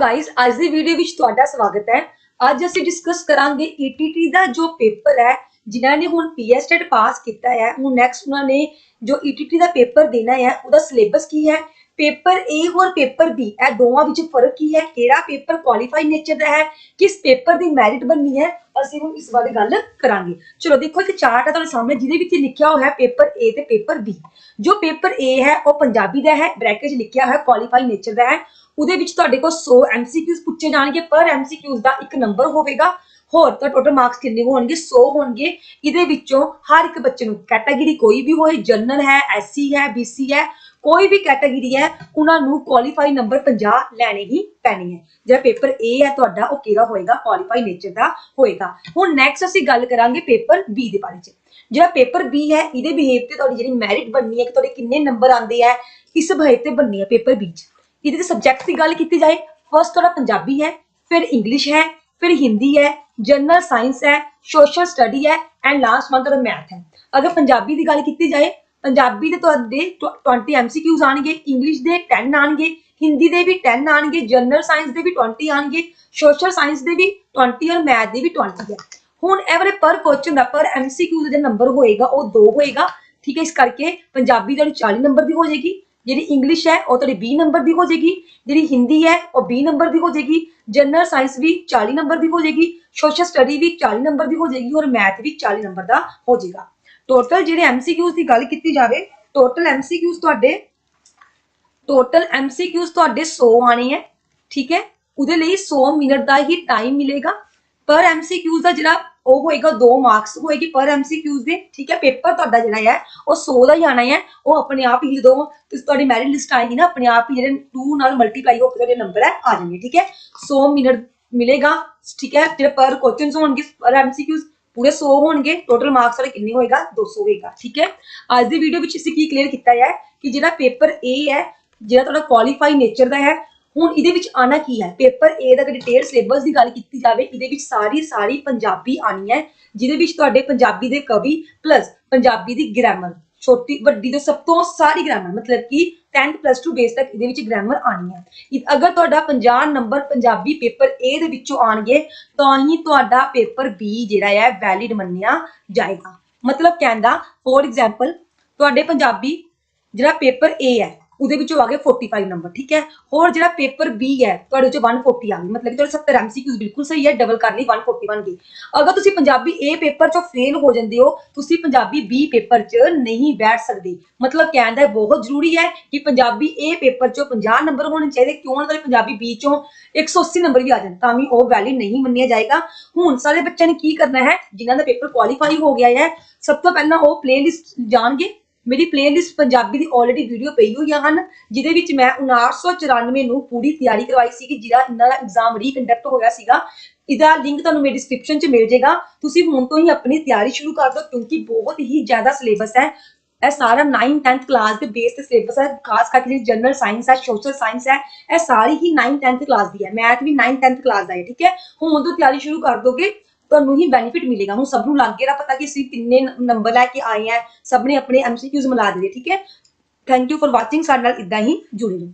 Guys ਅੱਜ ਦੀ video ਵਿੱਚ ਤੁਹਾਡਾ ਸਵਾਗਤ ਹੈ। ਅੱਜ ਅਸੀਂ ਡਿਸਕਸ ਕਰਾਂਗੇ ETT ਦਾ ਜੋ ਪੇਪਰ ਹੈ, ਜਿਨ੍ਹਾਂ ਨੇ ਹੁਣ ਪੀਐਸਟੇਟ ਪਾਸ ਕੀਤਾ ਹੈ, ਹੁਣ ਨੈਕਸਟ ਉਹਨਾਂ ਨੇ ਜੋ ETT ਦਾ ਪੇਪਰ ਦੇਣਾ ਹੈ, ਉਹਦਾ ਸਿਲੇਬਸ ਕੀ ਹੈ? ਪੇਪਰ A ਹੋਰ ਪੇਪਰ B, ਇਹ ਦੋਵਾਂ ਵਿੱਚ ਫ਼ਰਕ ਕੀ ਹੈ? ਕਿਹੜਾ ਪੇਪਰ ਕੁਆਲੀਫਾਈ ਨੇਚਰ ਦਾ ਹੈ? ਕਿਸ ਪੇਪਰ ਦੀ ਮੈਰਿਟ ਬਣਨੀ ਹੈ? ਅਸੀਂ ਹੁਣ ਇਸ ਬਾਰੇ ਗੱਲ ਕਰਾਂਗੇ। ਚਲੋ, ਦੇਖੋ, ਇੱਕ ਚਾਰਟ ਹੈ ਤੁਹਾਡੇ ਸਾਹਮਣੇ, ਜਿਹਦੇ ਵਿੱਚ ਲਿਖਿਆ ਹੋਇਆ ਹੈ ਪੇਪਰ A ਤੇ ਪੇਪਰ B ਜੋ ਪੇਪਰ A ਹੈ, ਉਹ ਪੰਜਾਬੀ ਦਾ ਹੈ ਬ੍ਰੈਕਟ 'ਚ ਲਿਖਿਆ ਹੋਇਆ ਕੁਆਲੀਫਾਈ ਨੇਚਰ ਦਾ ਹੈ। ਉਹਦੇ ਵਿੱਚ ਤੁਹਾਡੇ ਕੋਲ 100 MCQs ਪੁੱਛੇ ਜਾਣਗੇ, ਪਰ MCQs ਦਾ ਇੱਕ ਨੰਬਰ ਹੋਵੇਗਾ। ਹੋਰ ਤਾਂ ਟੋਟਲ ਮਾਰਕਸ ਕਿੰਨੇ ਹੋਣਗੇ? 100 ਹੋਣਗੇ। ਇਹਦੇ ਵਿੱਚੋਂ ਹਰ ਇੱਕ ਬੱਚੇ ਨੂੰ ਕੈਟਾਗਰੀ ਕੋਈ ਵੀ ਹੋਏ ਜਨਰਲ ਹੈ ਐਸਸੀ ਹੈ ਬੀਸੀ ਹੈ, ਕੋਈ ਵੀ ਕੈਟਾਗਰੀ ਹੈ, ਉਹਨਾਂ ਨੂੰ ਕੁਆਲੀਫਾਈ ਨੰਬਰ 50 ਲੈਣੇ ਹੀ ਪੈਣੇ ਹੈ। ਜਿਹੜਾ ਪੇਪਰ A ਹੈ ਤੁਹਾਡਾ, ਉਹ ਕਿਹੜਾ ਹੋਏਗਾ? ਕੁਆਲੀਫਾਈ ਨੇਚਰ ਦਾ ਹੋਏਗਾ। ਹੁਣ ਨੈਕਸਟ ਅਸੀਂ ਗੱਲ ਕਰਾਂਗੇ ਪੇਪਰ B ਦੇ ਬਾਰੇ ਚ। ਜਿਹੜਾ ਪੇਪਰ B ਹੈ, ਇਹਦੇ ਬਿਹੇਵ ਤੇ ਤੁਹਾਡੀ ਜਿਹੜੀ ਮੈਰਿਟ ਬਣਨੀ ਹੈ, ਕਿ ਤੁਹਾਡੇ ਕਿੰਨੇ ਨੰਬਰ ਆਉਂਦੇ ਆ ਇਸ ਬਿਹੇਵ ਤੇ ਬਣਨੀ ਹੈ ਪੇਪਰ B ਚ। ਇਹਦੇ ਸਬਜੈਕਟ ਦੀ ਗੱਲ ਕੀਤੀ ਜਾਏ ਫਸਟ ਤੁਹਾਡਾ ਪੰਜਾਬੀ ਹੈ, ਫਿਰ ਇੰਗਲਿਸ਼ ਹੈ, ਫਿਰ ਹਿੰਦੀ ਹੈ ਜਨਰਲ ਸਾਇੰਸ ਹੈ ਸੋਸ਼ਲ ਸਟੱਡੀ ਹੈ ਐਂਡ ਲਾਸਟ ਮੰਥ ਤੁਹਾਡਾ ਮੈਥ ਹੈ। ਅਗਰ ਪੰਜਾਬੀ ਦੀ ਗੱਲ ਕੀਤੀ ਜਾਏ, ਪੰਜਾਬੀ ਦੇ ਤੁਹਾਡੇ ਤਵ- 20 ਐਮਸੀਕਿਊਜ਼ ਆਣਗੇ ਇੰਗਲਿਸ਼ ਦੇ 10 ਆਣਗੇ ਹਿੰਦੀ ਦੇ ਵੀ 10 ਆਣਗੇ ਜਨਰਲ ਸਾਇੰਸ ਦੇ ਵੀ 20 ਆਣਗੇ ਸੋਸ਼ਲ ਸਾਇੰਸ ਦੇ ਵੀ 20 ਔਰ ਮੈਥ ਦੇ ਵੀ 20 ਹੈ। ਹੁਣ ਇਹ ਪਰ ਕੁਐਸਚਨ ਦਾ ਪਰ ਐਮਸੀਕਿਊ ਦਾ ਜਿਹੜਾ ਨੰਬਰ ਹੋਏਗਾ, ਉਹ 2 ਹੋਏਗਾ। ਠੀਕ ਹੈ, ਇਸ ਕਰਕੇ ਪੰਜਾਬੀ ਤੁਹਾਡੀ 40 ਨੰਬਰ ਦੀ ਹੋ ਜਾਏਗੀ। ਜਿਹੜੀ ਇੰਗਲਿਸ਼ ਹੈ ਉਹ ਤੁਹਾਡੀ 20 ਨੰਬਰ ਦੀ ਹੋ ਜਾਏਗੀ ਜਿਹੜੀ ਹਿੰਦੀ ਹੈ ਉਹ 20 ਨੰਬਰ ਦੀ ਹੋ ਜਾਏਗੀ ਜਨਰਲ ਸਾਇੰਸ ਵੀ 40 ਨੰਬਰ ਦੀ ਹੋ ਜਾਏਗੀ ਸੋਸ਼ਲ ਸਟੱਡੀ ਵੀ 40 ਨੰਬਰ ਦੀ ਹੋ ਜਾਏਗੀ ਔਰ ਮੈਥ ਵੀ 40 ਨੰਬਰ ਦਾ ਹੋ ਜਾਏਗਾ ਟੋਟਲ ਜਿਹੜੇ ਐਮਸੀਕਿਊਜ਼ ਦੀ ਗੱਲ ਕੀਤੀ ਜਾਵੇ ਟੋਟਲ ਐਮਸੀਕਿਊਜ਼ ਤੁਹਾਡੇ ਟੋਟਲ ਐਮਸੀਕਿਊਜ਼ ਤੁਹਾਡੇ 100 ਆਣੇ ਹੈ ਠੀਕ ਹੈ ਉਹਦੇ ਲਈ 100 ਮਿੰਟ ਦਾ ਹੀ ਟਾਈਮ ਮਿਲੇਗਾ ਪਰ ਐਮਸੀਕਿਊਜ਼ ਦਾ ਜਿਹੜਾ ਉਹ ਹੋਏਗਾ 2 ਮਾਰਕਸ ਹੋਏਗੀ ਪਰ ਐਮਸੀਕਿਊਜ਼ ਦੇ, ਠੀਕ ਹੈ ਪੇਪਰ ਤੁਹਾਡਾ ਜਿਹੜਾ ਹੈ, ਉਹ 100 ਦਾ ਹੀ ਆਣਾ ਹੈ, ਉਹ ਆਪਣੇ ਆਪ ਹੀ ਜਦੋਂ ਤੁਸੀਂ ਤੁਹਾਡੀ ਮੈਰਿਟ ਲਿਸਟ ਆਏਗੀ ਨਾ, ਆਪਣੇ ਆਪ ਹੀ ਜਿਹੜੇ 2 ਨਾਲ ਮਲਟੀਪਲਾਈ ਹੋ ਕੇ ਤੁਹਾਡੇ ਨੰਬਰ ਹੈ, ਆ ਜਾਣਗੇ, ਠੀਕ ਹੈ। 100 ਮਿੰਟ ਮਿਲੇਗਾ, ਠੀਕ ਹੈ, ਜਿਹੜੇ ਪਰ ਕੁਐਸਚਨਸ ਹੋਣਗੇ ਪਰ ਐਮਸੀਕਿਊਜ਼ ਪੂਰੇ 100 ਹੋਣਗੇ ਟੋਟਲ ਮਾਰਕਸ ਵਾਲੇ ਕਿੰਨੇ ਹੋਏਗਾ 200 ਹੋਏਗਾ, ਠੀਕ ਹੈ। ਅੱਜ ਦੀ ਵੀਡੀਓ ਵਿੱਚ ਅਸੀਂ ਕੀ ਕਲੀਅਰ ਕੀਤਾ ਹੈ, ਕਿ ਜਿਹੜਾ ਪੇਪਰ A ਹੈ, ਜਿਹੜਾ ਤੁਹਾਡਾ ਕੁਆਲੀਫਾਈ ਨੇਚਰ ਦਾ ਹੈ ਹੁਣ ਇਹਦੇ ਵਿੱਚ ਆਣਾ ਕੀ ਹੈ? ਪੇਪਰ A ਦਾ ਡਿਟੇਲ ਸਿਲੇਬਸ ਦੀ ਗੱਲ ਕੀਤੀ ਜਾਵੇ, ਇਹਦੇ ਵਿੱਚ ਸਾਰੀ ਸਾਰੀ ਪੰਜਾਬੀ ਆਣੀ ਹੈ, ਜਿਹਦੇ ਵਿੱਚ ਤੁਹਾਡੇ ਪੰਜਾਬੀ ਦੇ ਕਵੀ ਪਲੱਸ ਪੰਜਾਬੀ ਦੀ ਗ੍ਰਾਮਰ ਛੋਟੀ ਵੱਡੀ ਤੋਂ ਸਭ ਤੋਂ ਸਾਰੀ ਗ੍ਰਾਮਰ ਮਤਲਬ ਕਿ 10th ਪਲੱਸ 2 ਬੇਸ ਤੱਕ ਇਹਦੇ ਵਿੱਚ ਗ੍ਰਾਮਰ ਆਣੀ ਹੈ। ਅਗਰ ਤੁਹਾਡਾ 50 ਨੰਬਰ ਪੰਜਾਬੀ ਪੇਪਰ A ਦੇ ਵਿੱਚੋਂ ਆਣਗੇ ਤਾਂ ਹੀ ਤੁਹਾਡਾ ਪੇਪਰ B ਜਿਹੜਾ ਹੈ ਵੈਲਿਡ ਮੰਨਿਆ ਜਾਏਗਾ। ਮਤਲਬ ਕਹਿੰਦਾ ਫੋਰ ਐਗਜ਼ਾਮਪਲ ਤੁਹਾਡੇ ਪੰਜਾਬੀ ਜਿਹੜਾ ਪੇਪਰ A ਹੈ ਉਹਦੇ ਵਿੱਚੋਂ ਆ ਗਏ 45 ਨੰਬਰ ਠੀਕ ਹੈ? ਹੋਰ ਜਿਹੜਾ ਪੇਪਰ B ਹੈ, ਤੁਹਾਡੇ 'ਚੋਂ 140 ਆ ਗਏ ਮਤਲਬ ਕਿ ਤੁਹਾਡੇ 70 MCQs ਬਿਲਕੁਲ ਸਹੀ ਹੈ ਡਬਲ ਕਰ ਲਈ 140 ਬਣ ਗਈ। ਅਗਰ ਤੁਸੀਂ ਪੰਜਾਬੀ A ਪੇਪਰ ਚੋਂ ਫੇਲ ਹੋ ਜਾਂਦੇ ਹੋ, ਤੁਸੀਂ ਪੰਜਾਬੀ B ਪੇਪਰ 'ਚ ਨਹੀਂ ਬੈਠ ਸਕਦੇ। ਮਤਲਬ ਕਹਿੰਦਾ ਹੈ ਬਹੁਤ ਜ਼ਰੂਰੀ ਹੈ ਕਿ ਪੰਜਾਬੀ A ਪੇਪਰ ਚੋਂ 50 ਨੰਬਰ ਹੋਣੇ ਚਾਹੀਦੇ। ਕਿਉਂ? ਨਾ ਤੁਹਾਡੇ ਪੰਜਾਬੀ B ਚੋਂ 180 ਨੰਬਰ ਵੀ ਆ ਜਾਣ, ਤਾਂ ਵੀ ਉਹ ਵੈਲਿਡ ਨਹੀਂ ਮੰਨਿਆ ਜਾਏਗਾ। ਹੁਣ ਸਾਰੇ ਬੱਚਿਆਂ ਨੇ ਕੀ ਕਰਨਾ ਹੈ? ਜਿਨ੍ਹਾਂ ਦਾ ਪੇਪਰ ਕੁਆਲੀਫਾਈ ਹੋ ਗਿਆ ਹੈ, ਸਭ ਤੋਂ ਪਹਿਲਾਂ ਉਹ ਪਲੇਲਿਸਟ ਜਾਣਗੇ। ਮੇਰੀ ਪਲੇਲਿਸਟ ਪੰਜਾਬੀ ਦੀ ਆਲਰੇਡੀ ਵੀਡੀਓ ਪਈ ਹੋਈਆਂ ਹਨ, ਜਿਹਦੇ ਵਿੱਚ ਮੈਂ 1994 ਨੂੰ ਪੂਰੀ ਤਿਆਰੀ ਕਰਵਾਈ ਸੀ ਕਿ ਜਿਹੜਾ ਇਹਨਾਂ ਦਾ ਐਗਜ਼ਾਮ ਰੀਕੰਡਕਟ ਹੋਇਆ ਸੀਗਾ। ਇਹਦਾ ਲਿੰਕ ਤੁਹਾਨੂੰ ਮੇਰੀ ਡਿਸਕ੍ਰਿਪਸ਼ਨ 'ਚ ਮਿਲ ਜਾਏਗਾ। ਤੁਸੀਂ ਹੁਣ ਤੋਂ ਹੀ ਆਪਣੀ ਤਿਆਰੀ ਸ਼ੁਰੂ ਕਰ ਦਿਓ, ਕਿਉਂਕਿ ਬਹੁਤ ਹੀ ਜ਼ਿਆਦਾ ਸਿਲੇਬਸ ਹੈ। ਇਹ ਸਾਰਾ 9 10th ਕਲਾਸ ਦੇ ਬੇਸ ਤੇ ਸਿਲੇਬਸ ਹੈ। ਖਾਸ ਕਰਕੇ ਜਿਹੜੀ ਜਨਰਲ ਸਾਇੰਸ ਹੈ ਸੋਸ਼ਲ ਸਾਇੰਸ ਹੈ, ਇਹ ਸਾਰੀ ਹੀ 9 10th ਕਲਾਸ ਦੀ ਹੈ। ਮੈਥ ਵੀ 9 10th ਕਲਾਸ ਦਾ ਹੈ, ਠੀਕ ਹੈ? ਹੁਣ ਤੋਂ ਤਿਆਰੀ ਸ਼ੁਰੂ ਕਰ ਦੋਗੇ ਤੁਹਾਨੂੰ ਹੀ ਬੈਨੀਫਿਟ ਮਿਲੇਗਾ। ਹੁਣ ਸਭ ਨੂੰ ਲੱਗ ਗਿਆ ਪਤਾ ਕਿ ਅਸੀਂ ਕਿੰਨੇ ਨੰਬਰ ਲੈ ਕੇ ਆਏ ਆ। ਸਭ ਨੇ ਆਪਣੇ ਐਮਸੀਕਿਊਜ਼ ਮਿਲਾ ਦਿੱਤੇ, ਠੀਕ ਹੈ? ਥੈਂਕ ਯੂ ਫॉर ਵਾਚਿੰਗ ਸਾਡੇ ਨਾਲ ਇਦਾਂ ਹੀ ਜੁੜੇ ਰਹੋ।